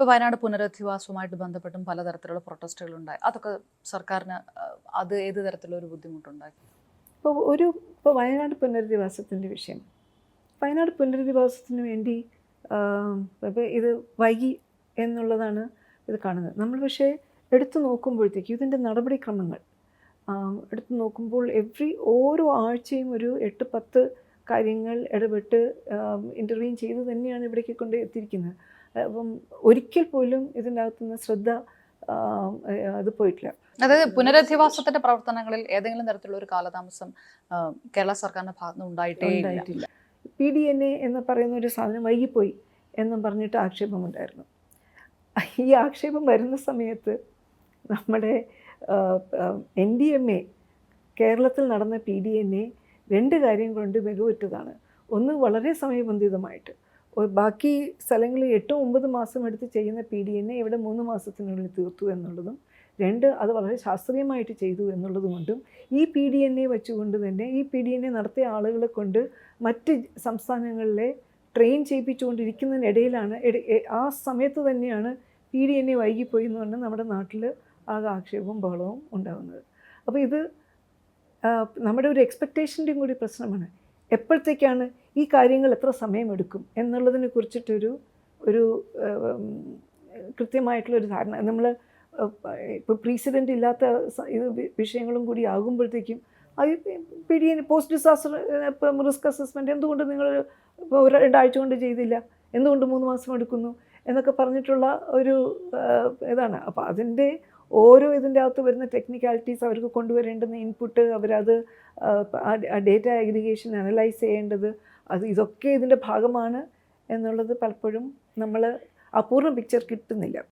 ഇപ്പോൾ വയനാട് പുനരധിവാസവുമായിട്ട് ബന്ധപ്പെട്ടും പലതരത്തിലുള്ള പ്രൊട്ടസ്റ്റുകൾ ഉണ്ടായി അതൊക്കെ സർക്കാരിന് അത് ഏത് തരത്തിലുള്ള ഒരു ബുദ്ധിമുട്ടുണ്ടായി? ഇപ്പോൾ ഒരു ഇപ്പോൾ വയനാട് പുനരധിവാസത്തിന്റെ വിഷയം. വയനാട് പുനരധിവാസത്തിന് വേണ്ടി ഇപ്പോൾ ഇത് വൈകി എന്നുള്ളതാണ് ഇത് കാണുന്നത്. നമ്മൾ പക്ഷേ എടുത്തു നോക്കുമ്പോഴത്തേക്കും ഇതിന്റെ നടപടിക്രമങ്ങൾ എടുത്തു നോക്കുമ്പോൾ എവ്രി ഓരോ ആഴ്ചയും ഒരു എട്ട് പത്ത് കാര്യങ്ങൾ ഇടപെട്ട് ഇന്റർവ്യൂ ചെയ്ത് തന്നെയാണ് ഇവിടേക്ക് കൊണ്ട് എത്തിയിരിക്കുന്നത്. ഒരിക്കൽ പോലും ഇതിനകത്തുനിന്ന് ശ്രദ്ധ അത് പോയിട്ടില്ല. അതായത് പുനരധിവാസത്തിന്റെ പ്രവർത്തനങ്ങളിൽ ഏതെങ്കിലും തരത്തിലുള്ള ഒരു കാലതാമസം കേരള സർക്കാരിന്റെ ഭാഗത്തുനിന്ന് ഉണ്ടായിട്ടേ ഉണ്ടായിട്ടില്ല. പി ഡി എൻ എ എന്ന് പറയുന്ന ഒരു സാധനം വൈകിപ്പോയി എന്നും പറഞ്ഞിട്ട് ആക്ഷേപമുണ്ടായിരുന്നു ഈ ആക്ഷേപം വരുന്ന സമയത്ത് നമ്മുടെ എൻ ഡി എം എ കേരളത്തിൽ നടന്ന പി ഡി എൻ എ രണ്ട് കാര്യം കൊണ്ട് മികവുറ്റതാണ്. ഒന്ന് വളരെ സമയബന്ധിതമായിട്ട്. ബാക്കി സ്ഥലങ്ങളിൽ എട്ടും ഒമ്പത് മാസം എടുത്ത് ചെയ്യുന്ന പി ഡി എന്നെ ഇവിടെ മൂന്ന് മാസത്തിനുള്ളിൽ തീർത്തു എന്നുള്ളതും രണ്ട് അത് വളരെ ശാസ്ത്രീയമായിട്ട് ചെയ്തു എന്നുള്ളതുകൊണ്ടും ഈ പി ഡി എൻ എ വെച്ചുകൊണ്ട് തന്നെ ഈ പി ഡി എൻ എ നടത്തിയ ആളുകളെ കൊണ്ട് മറ്റ് സംസ്ഥാനങ്ങളിലെ ട്രെയിൻ ചെയ്യിപ്പിച്ചുകൊണ്ടിരിക്കുന്നതിനിടയിലാണ് ആ സമയത്ത് തന്നെയാണ് പി ഡി എൻ എ വൈകിപ്പോയി എന്ന് പറഞ്ഞാൽ നമ്മുടെ നാട്ടിൽ ആകെ ആക്ഷേപവും ബഹളവും ഉണ്ടാകുന്നത് അപ്പോൾ ഇത് നമ്മുടെ ഒരു എക്സ്പെക്റ്റേഷന്റെയും കൂടി പ്രശ്നമാണ്. എപ്പോഴത്തേക്കാണ് ഈ കാര്യങ്ങൾ എത്ര സമയമെടുക്കും എന്നുള്ളതിനെ കുറിച്ചിട്ടൊരു ഒരു കൃത്യമായിട്ടുള്ളൊരു ധാരണ. നമ്മൾ ഇപ്പോൾ പ്രീസിഡന്റ് ഇല്ലാത്ത ഇത് വിഷയങ്ങളും കൂടി ആകുമ്പോഴത്തേക്കും അത് പി പോസ്റ്റ് ഡിസാസ്റ്റർ ഇപ്പം റിസ്ക് അസസ്മെന്റ് എന്തുകൊണ്ട് നിങ്ങൾ ഒരു രണ്ടാഴ്ച കൊണ്ട് ചെയ്തില്ല? എന്തുകൊണ്ട് മൂന്ന് മാസം എടുക്കുന്നു? എന്നൊക്കെ പറഞ്ഞിട്ടുള്ള ഒരു ഇതാണ് അപ്പോൾ അതിന്റെ ഓരോ ഇതിന്റെ അകത്ത് വരുന്ന ടെക്നിക്കാലിറ്റീസ് അവർക്ക് കൊണ്ടുവരേണ്ടുന്ന ഇൻപുട്ട് അവരത് ഡേറ്റ അഗ്രിഗേഷൻ അനലൈസ് ചെയ്യേണ്ടത് അത് ഇതൊക്കെ ഇതിന്റെ ഭാഗമാണ് എന്നുള്ളത് പലപ്പോഴും നമ്മൾ അപൂർണ പിക്ചർ കിട്ടുന്നില്ല.